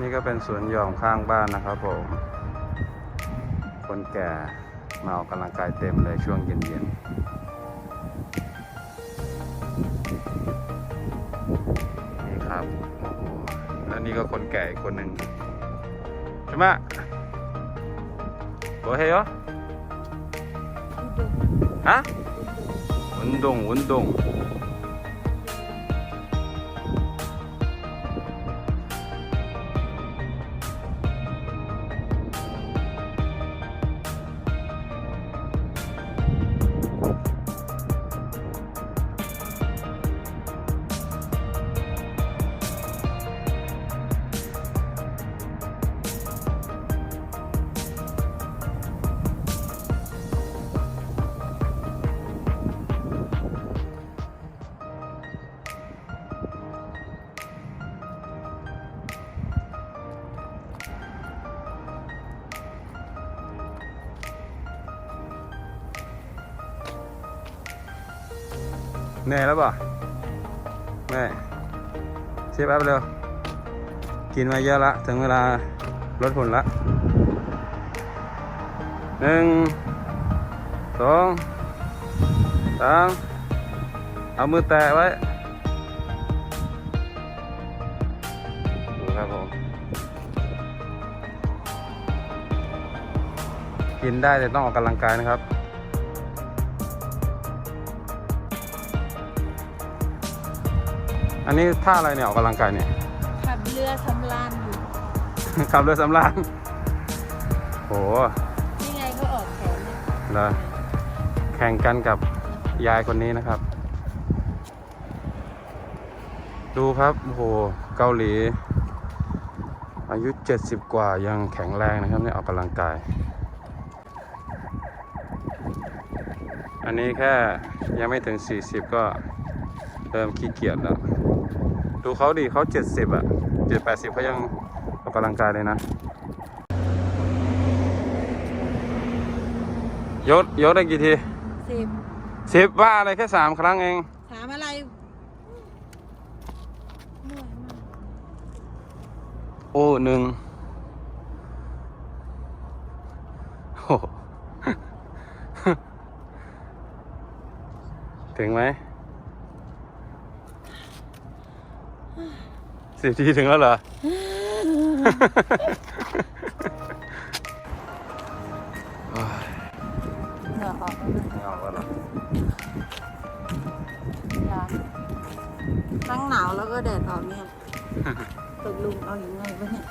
นี่ก็เป็นสวนหย่อมข้างบ้านนะครับผม คนแก่มาออกกำลังกายเต็มเลยช่วงเย็นๆ นี่ครับ โอ้โห แล้วนี่ก็คนแก่อีกคนหนึ่งใช่ไหมโอเฮโยฮะ운동운동 เหนื่อยแล้วป่ะเหนื่เชฟแป๊บเร็ว กินมาเยอะละ ถึงเวลาลดหุ่นละหนึ่งสองสามเอามือแตะไว้ดูครับผมกินได้แต่ต้องออกกำลังกายนะครับ อันนี้ท่าอะไรเนี่ยออกกำลังกายเนี่ยขับเรือสำราญอยู่ขับเรือสำราญโหนี่ไงเขาออกแขนเนี่ยเลยแข่งกันกับยายคนนี้นะครับ ดูครับโอ้โหเกาหลี อายุ 70 กว่ายังแข็งแรงนะครับเนี่ยออกกำลังกาย อันนี้แค่ยังไม่ถึง 40 ก็เริ่มขี้เกียจแล้ว ดูเขาดิเขา70อะ7 80เขายังออกกำลังกายเลยนะยกยกได้กี่ทีสิบสิบว่าอะไรแค่สามครั้งเอง ถามอะไรเมื่อยมากโอ้หนึ่งโอ้โหถึงไหม สิบทีถึงแล้วเหรอ เหงื่อออกแล้วนะไม่ออกแล้วเหรอยาทั้งหนาวแล้วก็แดดออกเนี่ยตกลุงเอาอย่างไงวะเนี่ย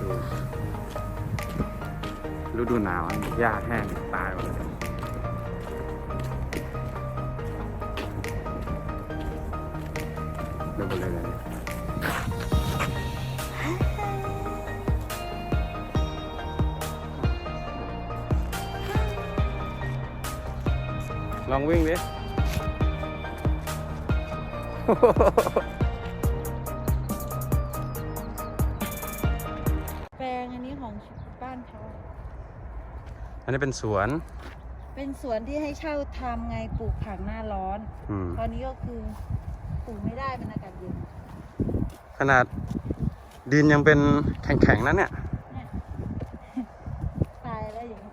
ดูฤดูหนาวหญ้าแห้งตายหมดเลย ดูไปเลยเลยลองวิ่งดิ แปลงอันนี้ของบ้านเขา อันนี้เป็นสวน เป็นสวนที่ให้เช่าทำไงปลูกผักหน้าร้อน อืม ตอนนี้ก็คือ ปลูกไม่ได้มันอากาศเย็นขนาดดินยังเป็นแข็งๆนะเนี่ยเนี่ยตายแล้วอย่างนี้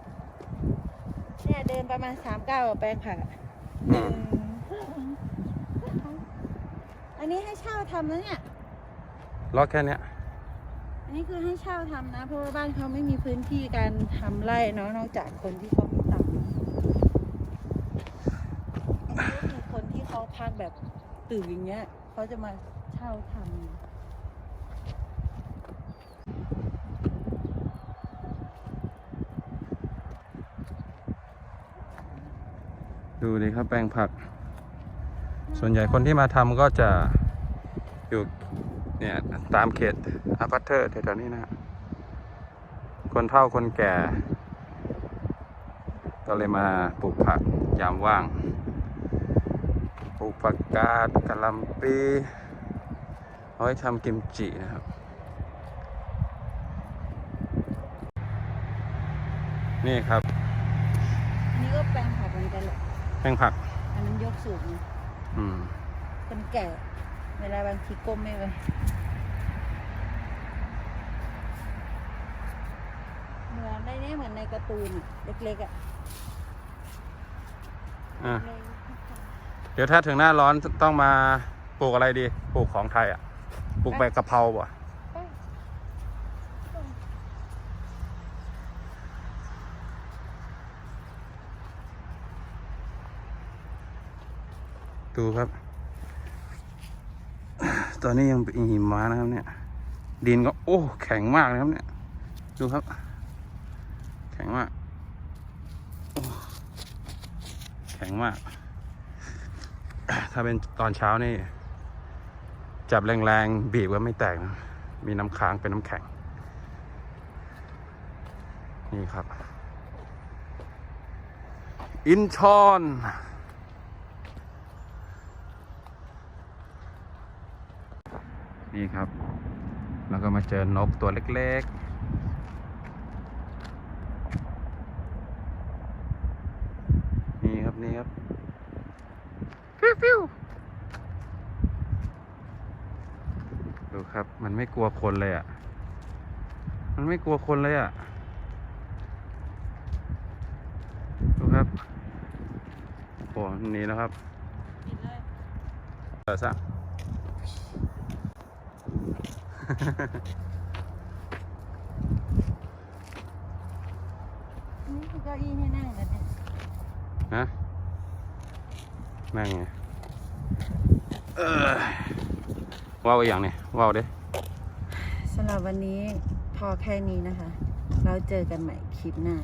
เนี่ยเดินประมาณสามเก้าวแปลงผักอะอืหมนึ่งอันนี้ให้เช่าทำนะเนี่ยล็อกแค่เนี้ย อันนี้คือให้เช่าทำนะ เพราะว่าบ้านเขาไม่มีพื้นที่การทำไร่เนาะนอกจากคนที่เขามีตังค์ก็คือคนที่เขาพักแบบ ตื่อย่างเงี้ยเขาจะมาเช่าทำดูดิครับแปลงผัก ส่วนใหญ่คนที่มาทำก็จะอยู่เนี่ยตามเขตอพาร์ตเทอร์แถวๆนี้นะ คนเฒ่าคนแก่ ก็เลยมาปลูกผักยามว่าง ปลูกผักกาดกะล่ำปีเอาไว้ทำกิมจินะครับ นี่ครับ อันนี้ก็แปลงผักเหมือนกันแหละแปลงผัก อันนั้นยกสูงอืมคนแก่ เวลาบางทีก้มไม่ไหวเหมือนได้เนี้ยเหมือนในการ์ตูนเล็กๆอะอ่า ดี๋ยวถ้าถึงหน้าร้อนต้องมาปลูกอะไรดี ปลูกของไทยอะ ปลูกใบกะเพราป่ดูครับ ตอนนี้ยังเป็นหิมะนะครับเนี่ย ดินก็โอ้ แข็งมากนะครับเนี่ย ดูครับ แข็งมาก แข็งมาก ถ้าเป็นตอนเช้านี่ จับแรงๆ บีบก็ไม่แตกนะมีน้ำค้างเป็นน้ำแข็ง นี่ครับ อินชอนนี่ครับ แล้วก็มาเจอนกตัวเล็กๆ นี่ครับ นี่ครับ ฟิวฟิว ดูครับ มันไม่กลัวคนเลยอะ มันไม่กลัวคนเลยอะ ดูครับโอ้หนีแล้วครับเลยเปิดซะนี่คือเก้าอี้ให้นั่งกันเนี่ยฮะนั่งไงเออ ว้าวอย่างนี่ว้าวเด้สำหรับวันนี้พอแค่นี้นะคะ เราเจอกันใหม่คลิปหน้า